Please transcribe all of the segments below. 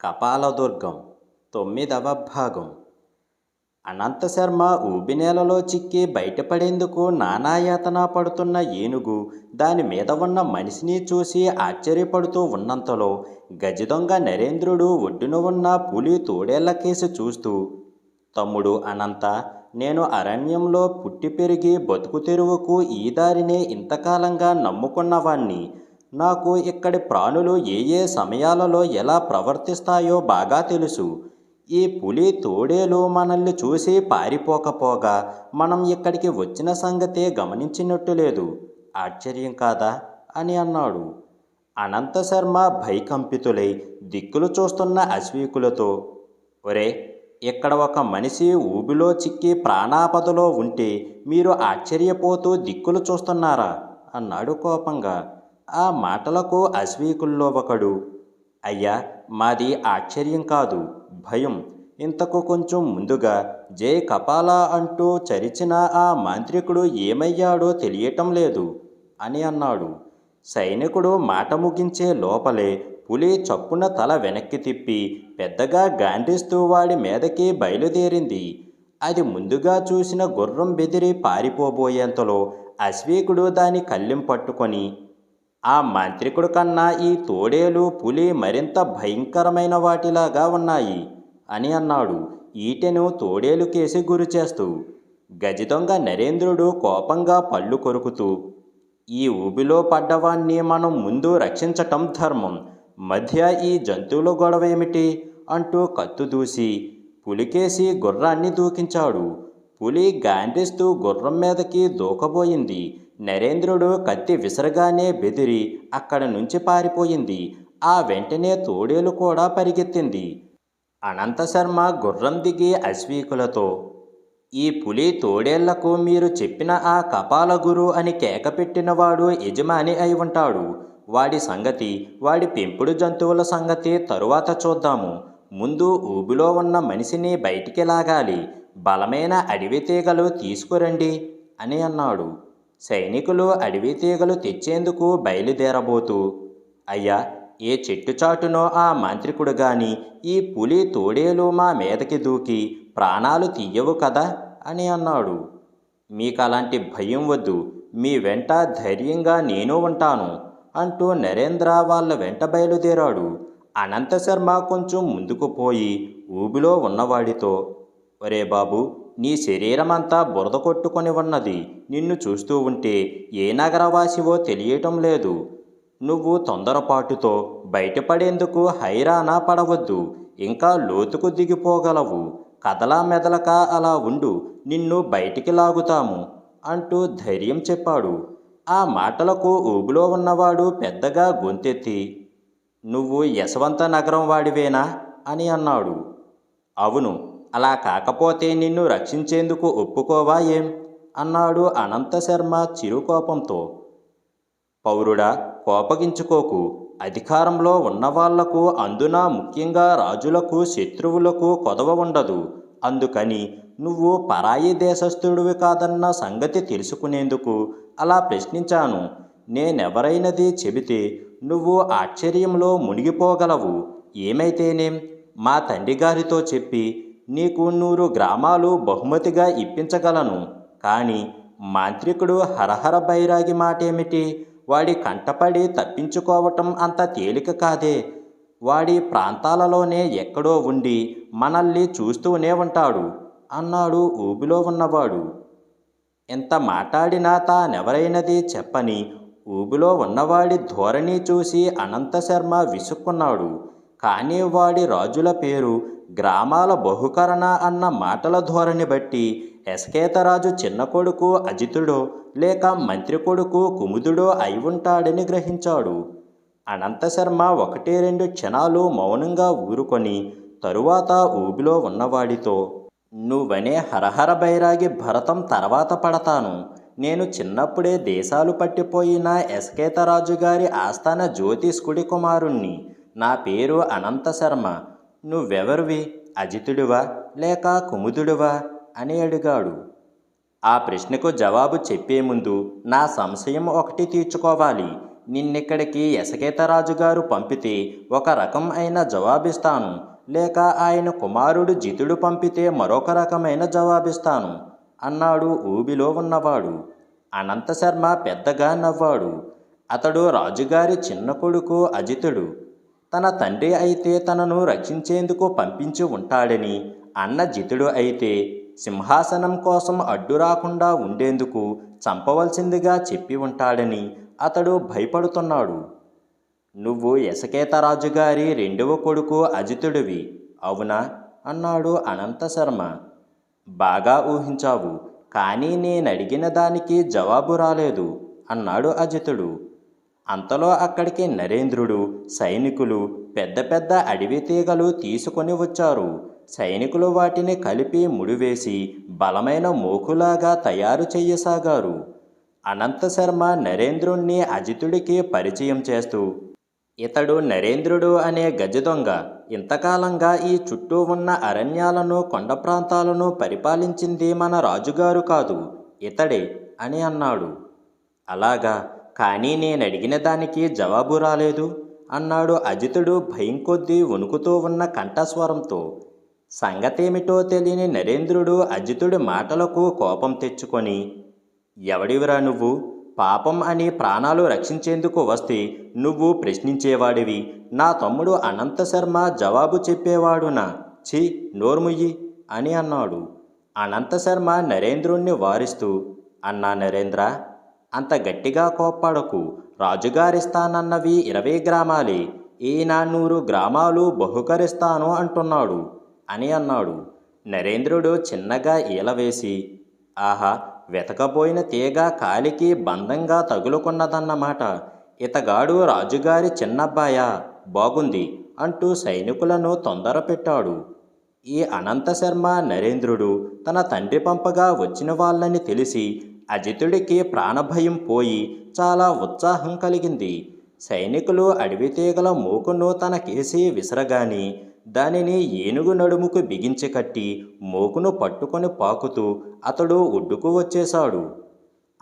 కపాలదుర్గం తొమ్మిదవ భాగం. అనంతశర్మ ఊబినేలలో చిక్కి బయటపడేందుకు నానాయాతన పడుతున్న ఏనుగు దాని మీద ఉన్న మనిషిని చూసి ఆశ్చర్యపడుతూ ఉన్నంతలో గజదొంగ నరేంద్రుడు ఒడ్డున ఉన్న పులి తోడేళ్ళ కేసి చూస్తూ తమ్ముడు అనంత నేను అరణ్యంలో పుట్టి పెరిగి బతుకు తెరువుకు ఈ దారినే ఇంతకాలంగా నమ్ముకున్నవాణ్ణి. నాకు ఇక్కడి ప్రాణులు ఏ ఏ సమయాలలో ఎలా ప్రవర్తిస్తాయో బాగా తెలుసు. ఈ పులి తోడేలు మనల్ని చూసి పారిపోకపోగా మనం ఇక్కడికి వచ్చిన సంగతే గమనించినట్టు లేదు. ఆశ్చర్యం కాదా? అని అన్నాడు. అనంత శర్మ భయకంపితులై దిక్కులు చూస్తున్న అశ్వీకులతో ఒరే ఇక్కడ ఒక మనిషి ఊబిలో చిక్కి ప్రాణాపదలో ఉంటే మీరు ఆశ్చర్యపోతూ దిక్కులు చూస్తున్నారా? అన్నాడు కోపంగా. ఆ మాటలకు అశ్వీకుల్లో ఒకడు అయ్యా మాది ఆశ్చర్యం కాదు భయం. ఇంతకు కొంచెం ముందుగా జే కపాల అంటూ చరిచిన ఆ మాంత్రికుడు ఏమయ్యాడో తెలియటం లేదు అని అన్నాడు. సైనికుడు మాట ముగించే లోపలే పులి చప్పున తల వెనక్కి తిప్పి పెద్దగా గాండ్రిస్తూ వాడి మీదకి బయలుదేరింది. అది ముందుగా చూసిన గుర్రం బెదిరి పారిపోబోయేంతలో అశ్వీకుడు దాని కళ్ళెం పట్టుకొని ఆ మాంత్రికుడు కన్నా ఈ తోడేలు పులి మరింత భయంకరమైన వాటిలాగా ఉన్నాయి అని అన్నాడు. ఈటెను తోడేలు కేసి గురి చేస్తూ గజదొంగ నరేంద్రుడు కోపంగా పళ్ళు కొరుకుతూ ఈ ఊబిలో పడ్డవాణ్ణి మనం ముందు రక్షించటం ధర్మం మధ్య ఈ జంతువుల గొడవ ఏమిటి అంటూ కత్తు దూసి పులికేసి గుర్రాన్ని దూకించాడు. పులి గాండ్రిస్తూ గుర్రం మీదకి దూకబోయింది. నరేంద్రుడు కత్తి విసరగానే బెదిరి అక్కడ నుంచి పారిపోయింది. ఆ వెంటనే తోడేలు కూడా పరిగెత్తింది. అనంత శర్మ గుర్రం దిగి అశ్వీకులతో ఈ పులి తోడేళ్ళకు మీరు చెప్పిన ఆ కపాల గురు అని కేకపెట్టినవాడు యజమాని అయి ఉంటాడు. వాడి సంగతి వాడి పెంపుడు జంతువుల సంగతి తరువాత చూద్దాము. ముందు ఊబిలో ఉన్న మనిషిని బయటికి లాగాలి. బలమైన అడవి తీగలు తీసుకురండి అని అన్నాడు. సైనికులు అడవి తీగలు తెచ్చేందుకు బయలుదేరబోతూ అయ్యా ఏ చెట్టు చాటునో ఆ మాంత్రికుడు గాని ఈ పులి తోడేలు మా మీదకి దూకి ప్రాణాలు తీయవు కదా? అని అన్నాడు. మీకు అలాంటి భయం వద్దు. మీ వెంట ధైర్యంగా నేను ఉంటాను అంటూ నరేంద్ర వాళ్ళ వెంట బయలుదేరాడు. అనంత శర్మ కొంచెం ముందుకు పోయి ఊబిలో ఉన్నవాడితో ఒరే బాబు నీ శరీరమంతా బురద కొట్టుకొని ఉన్నది. నిన్ను చూస్తూ ఉంటే ఏ నగరవాసివో తెలియటం లేదు. నువ్వు తొందరపాటుతో బయటపడేందుకు హైరానా పడవద్దు. ఇంకా లోతుకు దిగిపోగలవు. కదలా మెదలక అలా ఉండు. నిన్ను బయటికి లాగుతాము అంటూ ధైర్యం చెప్పాడు. ఆ మాటలకు ఊబులో ఉన్నవాడు పెద్దగా గొంతెత్తి నువ్వు యశవంత నగరం వాడివేనా? అని అన్నాడు. అవును. అలా కాకపోతే నిన్ను రక్షించేందుకు ఒప్పుకోవా ఏం అన్నాడు అనంత శర్మ చిరుకోపంతో. పౌరుడా కోపగించుకోకు. అధికారంలో ఉన్నవాళ్ళకు అందున ముఖ్యంగా రాజులకు శత్రువులకు కొదవ ఉండదు. అందుకని నువ్వు పరాయి దేశస్థుడివి కాదన్న సంగతి తెలుసుకునేందుకు అలా ప్రశ్నించాను. నేనెవరైనది చెబితే నువ్వు ఆశ్చర్యంలో మునిగిపోగలవు. ఏమైతేనేం? మా తండ్రి గారితో చెప్పి నీకు నూరు గ్రామాలు బహుమతిగా ఇప్పించగలను. కానీ మాంత్రికుడు హరహర బైరాగి మాటేమిటి? వాడి కంటపడి తప్పించుకోవటం అంత తేలిక కాదే. వాడి ప్రాంతాలలోనే ఎక్కడో ఉండి మనల్ని చూస్తూనే ఉంటాడు అన్నాడు ఊబిలో ఉన్నవాడు. ఎంత మాట్లాడినా తానెవరైనది చెప్పని ఊబిలో ఉన్నవాడి ధోరణి చూసి అనంత శర్మ విసుక్కున్నాడు. కానీ వాడి రాజుల పేరు గ్రామాల బహుకరణ అన్న మాటల ధోరణి బట్టి ఎస్కేతరాజు చిన్న కొడుకు అజితుడో లేక మంత్రి కొడుకు కుముదుడో అయి ఉంటాడని గ్రహించాడు. అనంత శర్మ ఒకటి రెండు క్షణాలు మౌనంగా ఊరుకొని తరువాత ఊబిలో ఉన్నవాడితో నువ్వనే హరహర బైరాగి భరతం తర్వాత పడతాను. నేను చిన్నప్పుడే దేశాలు పట్టిపోయిన ఎస్కేతరాజు గారి ఆస్థాన జ్యోతిష్కుడి కుమారుణ్ణి. నా పేరు అనంత శర్మ. నువ్వెవరివి? అజితుడివా? లేక కుముదుడివా? అని అడిగాడు. ఆ ప్రశ్నకు జవాబు చెప్పే ముందు నా సంశయం ఒకటి తీర్చుకోవాలి. నిన్నిక్కడికి ఎసకేతరాజు గారు పంపితే ఒక రకం అయిన జవాబిస్తాను. లేక ఆయన కుమారుడు జితుడు పంపితే మరొక రకమైన జవాబిస్తాను అన్నాడు ఊబిలో ఉన్నవాడు. అనంతశర్మ పెద్దగా నవ్వాడు. అతడు రాజుగారి చిన్న కొడుకు అజితుడు. తన తండ్రి అయితే తనను రక్షించేందుకు పంపించి ఉంటాడని అన్న జితుడు అయితే సింహాసనం కోసం అడ్డు రాకుండా ఉండేందుకు చంపవలసిందిగా చెప్పి ఉంటాడని అతడు భయపడుతున్నాడు. నువ్వు యశకేతరాజుగారి రెండవ కొడుకు అజితుడివి అవునా అన్నాడు అనంతశర్మ బాగా ఊహించావు కానీ నేనడిగిన దానికి జవాబు రాలేదు అన్నాడు అజితుడు. అంతలో అక్కడికి నరేంద్రుడు సైనికులు పెద్ద పెద్ద అడవి తీగలు తీసుకొని వచ్చారు. సైనికులు వాటిని కలిపి ముడివేసి బలమైన మోకులాగా తయారు చేయసాగారు అనంతశర్మ నరేంద్రుణ్ణి అజితుడికి పరిచయం చేస్తూ ఇతడు నరేంద్రుడు అనే గజ దొంగ. ఇంతకాలంగా ఈ చుట్టూ ఉన్న అరణ్యాలను కొండ ప్రాంతాలను పరిపాలించింది మన రాజుగారు కాదు ఇతడే అని అన్నాడు. అలాగా. కానీ నేనడిగిన దానికి జవాబు రాలేదు అన్నాడు అజితుడు భయం కొద్దీ వణుకుతూ ఉన్న కంఠస్వరంతో. సంగతేమిటో తెలియని నరేంద్రుడు అజితుడి మాటలకు కోపం తెచ్చుకొని ఎవడివిరా నువ్వు? పాపం అని ప్రాణాలు రక్షించేందుకు వస్తే నువ్వు ప్రశ్నించేవాడివి. నా తమ్ముడు అనంత శర్మ జవాబు చెప్పేవాడునా? ఛీ నోర్ముయ్యి అని అన్నాడు. అనంత శర్మ నరేంద్రుణ్ణి వారిస్తూ అన్నా నరేంద్ర అంత గట్టిగా కోప్పడకు. రాజుగారిస్తానన్నవి ఇరవై గ్రామాలే. ఈ నాన్నూరు గ్రామాలు బహుకరిస్తాను అంటున్నాడు. అని అన్నాడు. నరేంద్రుడు చిన్నగా ఈలవేసి ఆహా వెతకపోయిన తీగ కాలికి బంధంగా తగులుకున్నదన్నమాట. ఇతగాడు రాజుగారి చిన్నబ్బాయా బాగుంది అంటూ సైనికులను తొందర పెట్టాడు. ఈ అనంత శర్మ నరేంద్రుడు తన తండ్రి పంపగా వచ్చిన వాళ్ళని తెలిసి అజితుడికి ప్రాణభయం పోయి చాలా ఉత్సాహం కలిగింది. సైనికులు అడవి తీగల మూకును తనకేసి విసరగాని దానిని ఏనుగు నడుముకు బిగించి కట్టి మూకును పట్టుకొని పాకుతూ అతడు ఒడ్డుకు వచ్చేశాడు.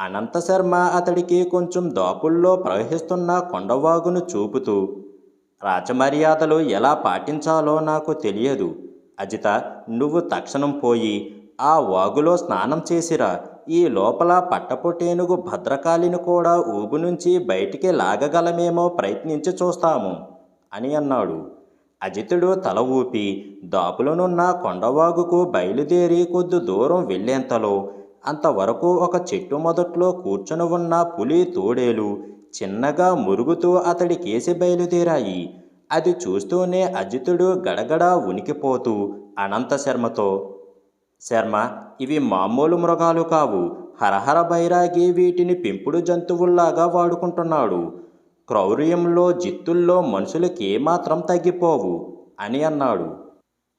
అనంతశర్మ అతడికి కొంచెం దాపుల్లో ప్రవహిస్తున్న కొండవాగును చూపుతూ రాజమర్యాదలు ఎలా పాటించాలో నాకు తెలియదు. అజిత నువ్వు తక్షణం పోయి ఆ వాగులో స్నానం చేసిరా. ఈ లోపల పట్టపుటేనుగు భద్రకాళిని కూడా ఊబు నుంచి బయటికి లాగగలమేమో ప్రయత్నించి చూస్తాము అని అన్నాడు. అజితుడు తల ఊపి దాపులనున్న కొండవాగుకు బయలుదేరి కొద్ది దూరం వెళ్ళేంతలో అంతవరకు ఒక చెట్టు మొదట్లో కూర్చుని ఉన్న పులి తోడేలు చిన్నగా మురుగుతూ అతడి కేసి బయలుదేరాయి. అది చూస్తూనే అజితుడు గడగడ ఉనికిపోతూ అనంత శర్మతో శర్మ ఇవి మామూలు మృగాలు కావు. హరహర బైరాగి వీటిని పెంపుడు జంతువుల్లాగా వాడుకుంటున్నాడు. క్రౌర్యంలో జిత్తుల్లో మనుషులకి ఏమాత్రం తగ్గిపోవు అని అన్నాడు.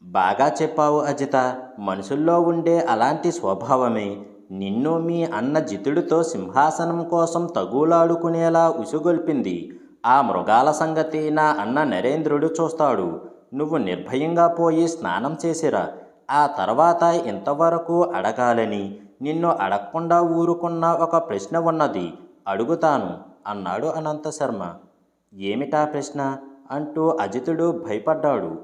బాగా చెప్పావు అజిత. మనుషుల్లో ఉండే అలాంటి స్వభావమే నిన్ను మీ అన్న జితుడితో సింహాసనం కోసం తగులాడుకునేలా ఉసుగొల్పింది. ఆ మృగాల సంగతి నా అన్న నరేంద్రుడు చూస్తాడు. నువ్వు నిర్భయంగా పోయి స్నానం చేసిరా. ఆ తర్వాత ఇంతవరకు అడగాలని నిన్ను అడగకుండా ఊరుకున్న ఒక ప్రశ్న ఉన్నది అడుగుతాను అన్నాడు అనంత శర్మ. ఏమిటా ప్రశ్న? అంటూ అజితుడు భయపడ్డాడు.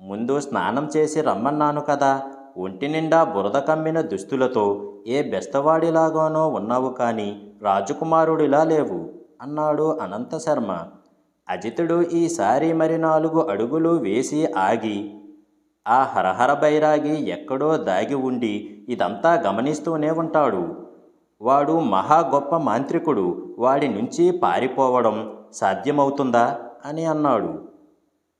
ముందు స్నానం చేసి రమ్మన్నాను కదా ఒంటి నిండా బురద కమ్మిన దుస్తులతో ఏ బెస్తవాడిలాగానో ఉన్నావు కానీ రాజకుమారుడిలా లేవు అన్నాడు అనంత శర్మ. అజితుడు ఈసారి మరి నాలుగు అడుగులు వేసి ఆగి ఆ హరహర బైరాగి ఎక్కడో దాగి ఉండి ఇదంతా గమనిస్తూనే ఉంటాడు. వాడు మహా గొప్ప మాంత్రికుడు వాడి నుంచి పారిపోవడం సాధ్యమవుతుందా? అని అన్నాడు.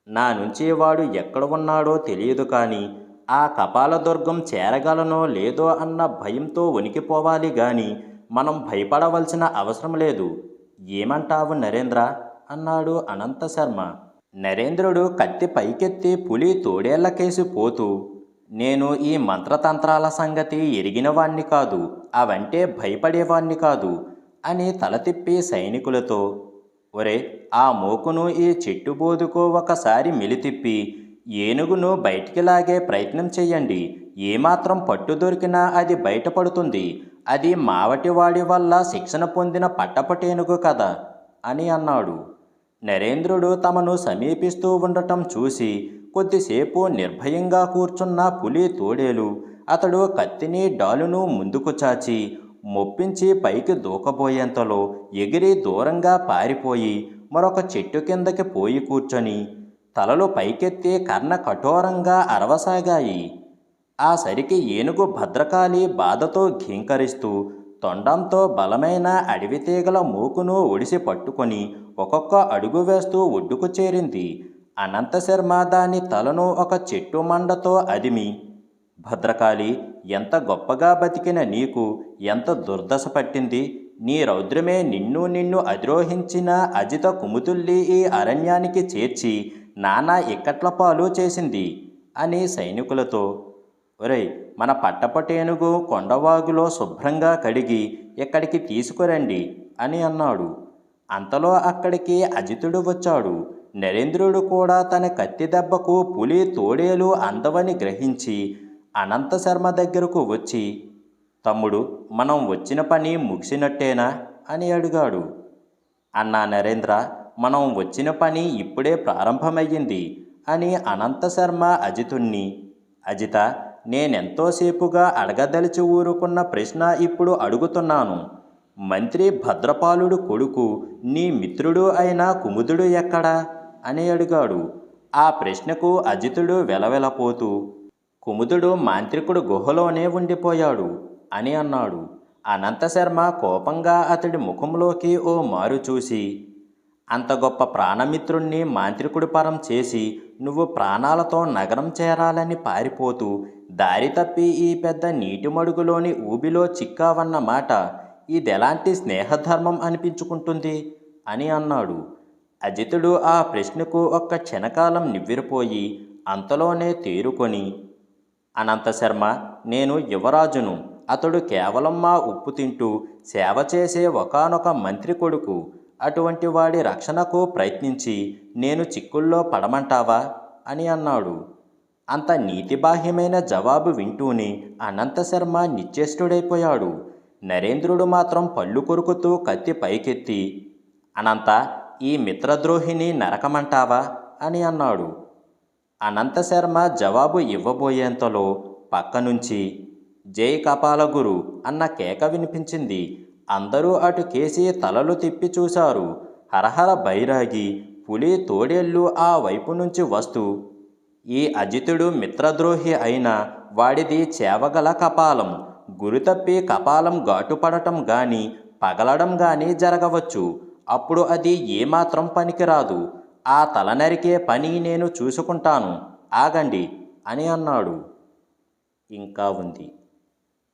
నా నుంచి వాడు ఎక్కడ ఉన్నాడో తెలియదు కానీ ఆ కపాలదుర్గం చేరగలనో లేదో అన్న భయంతో వణికిపోవాలి గాని మనం భయపడవలసిన అవసరం లేదు. ఏమంటావు నరేంద్ర? అన్నాడు అనంత శర్మ. నరేంద్రుడు కత్తి పైకెత్తి పులి తోడేళ్ళకేసి పోతూ నేను ఈ మంత్రతంత్రాల సంగతి ఎరిగినవాణ్ణి కాదు అవంటే భయపడేవాణ్ణి కాదు అని తల తిప్పి సైనికులతో ఒరే ఆ మోకును ఈ చెట్టు బోదుకో ఒకసారి మెలితిప్పి ఏనుగును బయటికి లాగే ప్రయత్నం చెయ్యండి. ఏమాత్రం పట్టు దొరికినా అది బయటపడుతుంది. అది మావటివాడి వల్ల శిక్షణ పొందిన పట్టపటేనుగు కదా అని అన్నాడు. నరేంద్రుడు తమను సమీపిస్తూ ఉండటం చూసి కొద్దిసేపు నిర్భయంగా కూర్చున్న పులి తోడేలు అతడు కత్తిని డాలును ముందుకు చాచి మొప్పించి పైకి దూకబోయేంతలో ఎగిరి దూరంగా పారిపోయి మరొక చెట్టు కిందకి పోయి కూర్చొని తలలు పైకెత్తి కర్ణ కఠోరంగా అరవసాగాయి. ఆ సరికి ఏనుగు భద్రకాళి బాధతో ఘీంకరిస్తూ తొండంతో బలమైన అడవి తీగల మూకును ఒడిసి పట్టుకొని ఒక్కొక్క అడుగు వేస్తూ ఒడ్డుకు చేరింది. అనంతశర్మ దాని తలను ఒక చెట్టు మండతో అదిమి భద్రకాళి ఎంత గొప్పగా బతికిన నీకు ఎంత దుర్దశ పట్టింది. నీ రౌద్రమే నిన్ను నిన్ను అధిరోహించిన అజిత కుముతుల్లి ఈ అరణ్యానికి చేర్చి నానా ఇక్కట్ల పాలు చేసింది అని సైనికులతో ఒరేయ్ మన పట్టపటేనుగు కొండవాగులో శుభ్రంగా కడిగి ఇక్కడికి తీసుకురండి అని అన్నాడు. అంతలో అక్కడికి అజితుడు వచ్చాడు. నరేంద్రుడు కూడా తన కత్తి దెబ్బకు పులి తోడేలు అందవని గ్రహించి అనంత శర్మ దగ్గరకు వచ్చి తమ్ముడు మనం వచ్చిన పని ముగిసినట్టేనా? అని అడిగాడు. అన్నా నరేంద్ర మనం వచ్చిన పని ఇప్పుడే ప్రారంభమయ్యింది అని అనంత శర్మ అజితుణ్ణి అజిత నేనెంతోసేపుగా అడగదలిచి ఊరుకున్న ప్రశ్న ఇప్పుడు అడుగుతున్నాను. మంత్రి భద్రపాలుడు కొడుకు నీ మిత్రుడు అయిన కుముదుడు ఎక్కడా? అని అడిగాడు. ఆ ప్రశ్నకు అజితుడు వెలవెలపోతూ కుముదుడు మాంత్రికుడు గుహలోనే ఉండిపోయాడు అని అన్నాడు. అనంతశర్మ కోపంగా అతడి ముఖంలోకి ఓ మారు చూసి అంత గొప్ప ప్రాణమిత్రుణ్ణి మాంత్రికుడి పరం చేసి నువ్వు ప్రాణాలతో నగరం చేరాలని పారిపోతూ దారి తప్పి ఈ పెద్ద నీటి మడుగులోని ఊబిలో చిక్కావన్న మాట ఇదెలాంటి స్నేహధర్మం అనిపించుకుంటుంది? అని అన్నాడు. అజితుడు ఆ ప్రశ్నకు ఒక్క క్షణకాలం నివ్విరిపోయి అంతలోనే తేరుకొని అనంతశర్మ నేను యువరాజును. అతడు కేవలం మా ఉప్పు తింటూ సేవ చేసే ఒకానొక మంత్రి కొడుకు. అటువంటి వాడి రక్షణకు ప్రయత్నించి నేను చిక్కుల్లో పడమంటావా? అని అన్నాడు. అంత నీతిబాహ్యమైన జవాబు వింటూనే అనంతశర్మ నిశ్చేష్టుడైపోయాడు. నరేంద్రుడు మాత్రం పళ్ళు కొరుకుతూ కత్తి పైకెత్తి అనంత ఈ మిత్రద్రోహిని నరకమంటావా? అని అన్నాడు. అనంతశర్మ జవాబు ఇవ్వబోయేంతలో పక్క నుంచి జై కపాలగురు అన్న కేక వినిపించింది. అందరూ అటు కేసి తలలు తిప్పి చూశారు. హరహర బైరాగి పులి తోడేళ్ళు ఆ వైపు నుంచి వస్తూ ఈ అజితుడు మిత్రద్రోహి అయిన వాడిది చేవగల కపాలం. గురితప్పి కపాలం ఘాటుపడటం గాని పగలడం గాని జరగవచ్చు. అప్పుడు అది ఏమాత్రం పనికిరాదు. ఆ తల నరికే పని నేను చూసుకుంటాను. ఆగండి అని అన్నాడు. ఇంకా ఉంది.